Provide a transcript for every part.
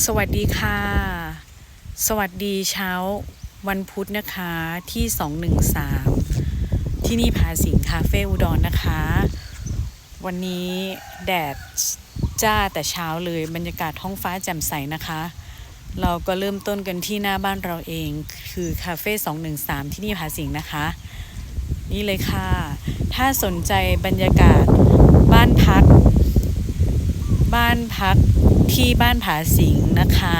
สวัสดีค่ะ สวัสดีเช้าวันพุธนะคะที่ 213 ที่นี่ผาสิงคาเฟ่อุดรนนะคะ วันนี้แดดจ้าแต่เช้าเลยบรรยากาศท้องฟ้าแจ่มใสนะคะ เราก็เริ่มต้นกันที่หน้าบ้านเราเอง คือคาเฟ่213 ที่นี่ผาสิงนะคะ นี่เลยค่ะ ถ้าสนใจบรรยากาศบ้านพัก บ้านพัก ที่บ้านผาสิงนะคะ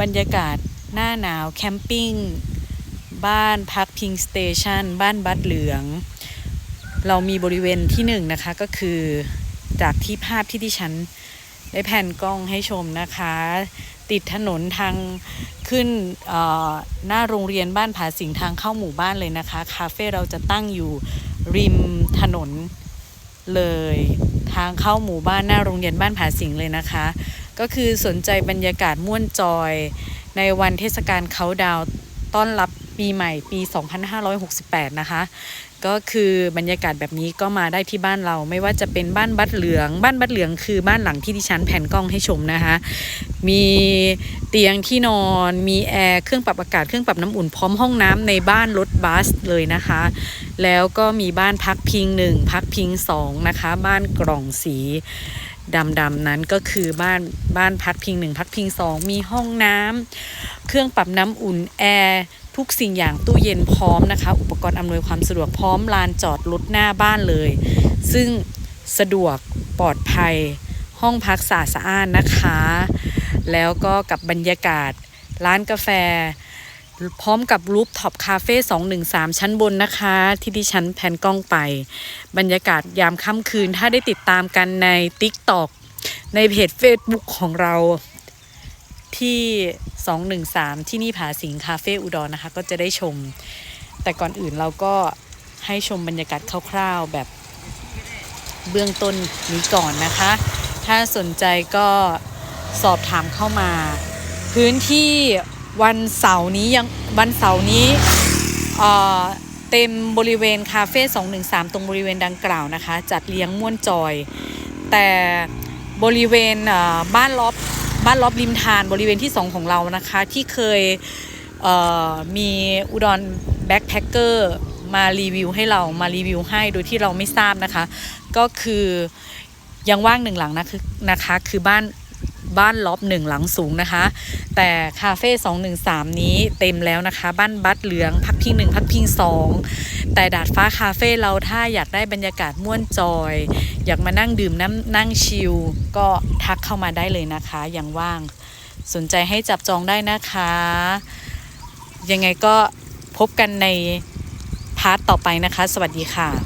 บรรยากาศหน้าหนาวแคมปิ้ง บ้านพักพิงสเตชันบ้านบัดเหลือง เรามีบริเวณที่หนึ่งนะคะก็คือจากที่ภาพที่ที่ฉันได้แผ่นกล้องให้ชมนะคะ ติดถนนทางขึ้นหน้าโรงเรียนบ้านผาสิงทางเข้าหมู่บ้านเลยนะคะ คาเฟ่เราจะตั้งอยู่ริมถนน เลยทางเข้าหมู่บ้านหน้าโรงเรียนบ้านผาสิงเลยนะคะ ก็คือสนใจบรรยากาศม่วนจอย ในวันเทศกาลเขาดาวต้อนรับ ปีใหม่ปี 2568 นะคะ ก็คือบรรยากาศแบบนี้ก็มาได้ที่บ้านเราไม่ว่าจะเป็นบ้านบัดเหลือง บ้านบัดเหลืองคือบ้านหลังที่ดิฉันแผ่นกล้องให้ชมนะคะ มีเตียงที่นอน มีแอร์เครื่องปรับอากาศเครื่องปรับน้ำอุ่นพร้อมห้องน้ำในบ้านรถบัสเลยนะคะ แล้วก็มีบ้านพักพิงหนึ่งพักพิงสองนะคะ บ้านกล่องสีดำๆนั้นก็คือบ้านบ้านพักพิงหนึ่งพักพิงสองมีห้องน้ำเครื่องปรับน้ำอุ่นแอร์ ทุกสิ่งอย่างตู้เย็นพร้อมนะคะ อุปกรณ์อำนวยความสะดวกพร้อมลานจอดรถหน้าบ้านเลย ซึ่งสะดวกปลอดภัย ห้องพักสะอาดสะอ้านนะคะ แล้วก็กับบรรยากาศ ร้านกาแฟ พร้อมกับรูปท็อปคาเฟ่213 ชั้นบนนะคะ ที่ดิฉันแผนกล้องไป บรรยากาศยามค่ำคืนถ้าได้ติดตามกันใน TikTok ในเพจ Facebook ของเราที่ 213 ที่นี่ผาสิงคาเฟ่อุดรนะคะ ก็จะได้ชม แต่ก่อนอื่นเราก็ให้ชมบรรยากาศคร่าวๆแบบเบื้องต้นนี้ก่อนนะคะ ถ้าสนใจก็สอบถามเข้ามา พื้นที่วันเสาร์นี้ยังวันเสาร์นี้เต็มบริเวณคาเฟ่213 ตรงบริเวณดังกล่าวนะคะ จัดเลี้ยงม่วนจอย แต่บริเวณบ้านล็อบ บ้านล็อบริมทานบริเวณที่ 2 ของเรานะคะ ที่เคยเมีอุดรแบ็คแพคเกอร์มารีวิวให้เรามารีวิวให้โดยที่เราไม่ทราบนะคะ ก็คือยังว่างหนึ่งหลังนะคือนะคะ คือบ้าน บ้านล็อบหนึ่งหลังสูงนะคะ แต่คาเฟ่สองหนึ่งสามนี้เต็มแล้วนะคะ บ้านบัตเหลืองพักพิงหนึ่งพักพิงสองแต่ดาดฟ้าคาเฟ่เราถ้าอยากได้บรรยากาศม่วนจอย อยากมานั่งดื่มน้ำนั่งชิลก็ทักเข้ามาได้เลยนะคะยังว่าง สนใจให้จับจองได้นะคะ ยังไงก็พบกันในพาร์ทต่อไปนะคะ สวัสดีค่ะ